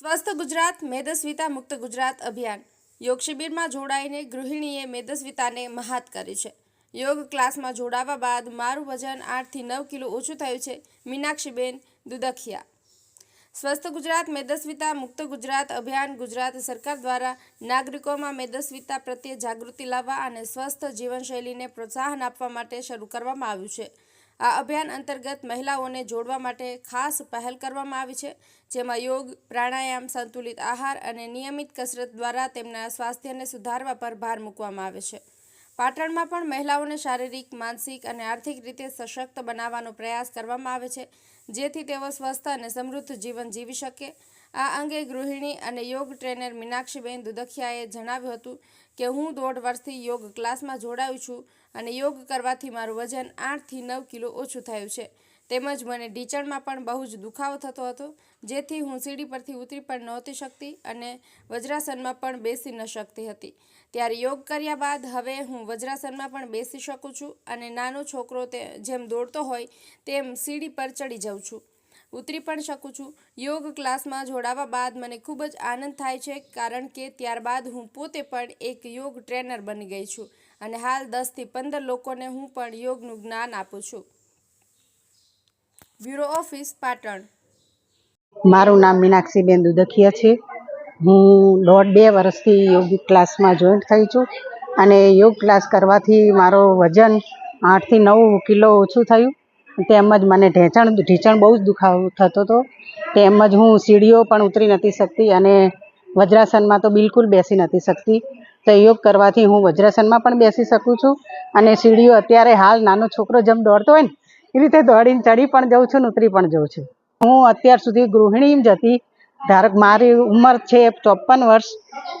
સ્વસ્થ ગુજરાત, મેદસ્વિતા મુક્ત ગુજરાત અભિયાન. યોગ શિબિરમાં જોડાઈને ગૃહિણીએ મેદસ્વિતાને મહાત કરી છે. યોગ ક્લાસમાં જોડાવા બાદ મારું વજન આઠથી નવ કિલો ઓછું થયું છે, મીનાક્ષીબેન દુદખિયા. સ્વસ્થ ગુજરાત, મેદસ્વિતા મુક્ત ગુજરાત અભિયાન ગુજરાત સરકાર દ્વારા નાગરિકોમાં મેદસ્વિતા પ્રત્યે જાગૃતિ લાવવા અને સ્વસ્થ જીવનશૈલીને પ્રોત્સાહન આપવા માટે શરૂ કરવામાં આવ્યું છે. આ અભિયાન અંતર્ગત મહિલાઓને જોડવા માટે ખાસ પહેલ કરવામાં આવી છે, જેમાં યોગ, પ્રાણાયામ, સંતુલિત આહાર અને નિયમિત કસરત દ્વારા તેમના સ્વાસ્થ્યને સુધારવા પર ભાર મૂકવામાં આવે છે. પાટણમાં પણ મહિલાઓને શારીરિક, માનસિક અને આર્થિક રીતે સશક્ત બનાવવાનો પ્રયાસ કરવામાં આવે છે, જેથી તેઓ સ્વસ્થ અને સમૃદ્ધ જીવન જીવી શકે. આ અંગે ગૃહિણી અને યોગ ટ્રેનર મીનાક્ષીબેન દુદખિયાએ જણાવ્યું હતું કે હું દોઢ વર્ષથી યોગ ક્લાસમાં જોડાયું છું અને યોગ કરવાથી મારું વજન આઠથી નવ કિલો ઓછું થયું છે. તેમજ મને ઢીચણમાં પણ બહુ જ દુખાવો થતો હતો, જેથી હું સીડી પરથી ઉતરી પણ નહોતી શકતી અને વજ્રાસનમાં પણ બેસી ન શકતી હતી. ત્યારે યોગ કર્યા બાદ હવે હું વજ્રાસનમાં પણ બેસી શકું છું અને નાનો છોકરો તે જેમ દોડતો હોય તેમ સીડી પર ચડી જાઉં છું. ઉતરી પણ શકું છું. યોગ ક્લાસમાં જોડાવા બાદ મને ખૂબ જ આનંદ થાય છે, કારણ કે ત્યારબાદ હું પોતે પણ એક યોગ ટ્રેનર બની ગઈ છું અને હાલ દસથી પંદર લોકોને હું પણ યોગનું જ્ઞાન આપું છું. Bureau office, Patan. મારું નામ મીનાક્ષીબેન દુદખિયા છે. હું દોઢ બે વર્ષથી યોગ ક્લાસમાં જોઈન્ટ થઈ છું અને યોગ ક્લાસ કરવાથી મારો વજન આઠથી નવ કિલો ઓછું થયું. તેમજ મને ઢેંચણ, ઢીંચણ બહુ જ દુખાવો થતો હતો. તેમજ હું સીડીઓ પણ ઉતરી નથી શકતી અને વજ્રાસનમાં તો બિલકુલ બેસી નથી શકતી. તો યોગ કરવાથી હું વજ્રાસનમાં પણ બેસી શકું છું અને સીડીઓ અત્યારે હાલ નાનો છોકરો જેમ દોડતો હોય ને, એ રીતે દોડીને ચડી પણ જાઉં છું ને ઉતરી પણ જાઉં છું. હું અત્યાર સુધી ગૃહિણી જ હતી. ધારક મારી ઉંમર છે ચોપન વર્ષ,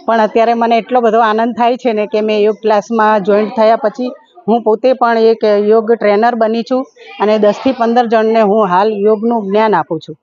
પણ અત્યારે મને એટલો બધો આનંદ થાય છે ને કે મેં યોગ ક્લાસમાં જોઈન્ટ થયા પછી હું પોતે પણ એક યોગ ટ્રેનર બની છું અને દસથી પંદર જણને હું હાલ યોગનું જ્ઞાન આપું છું.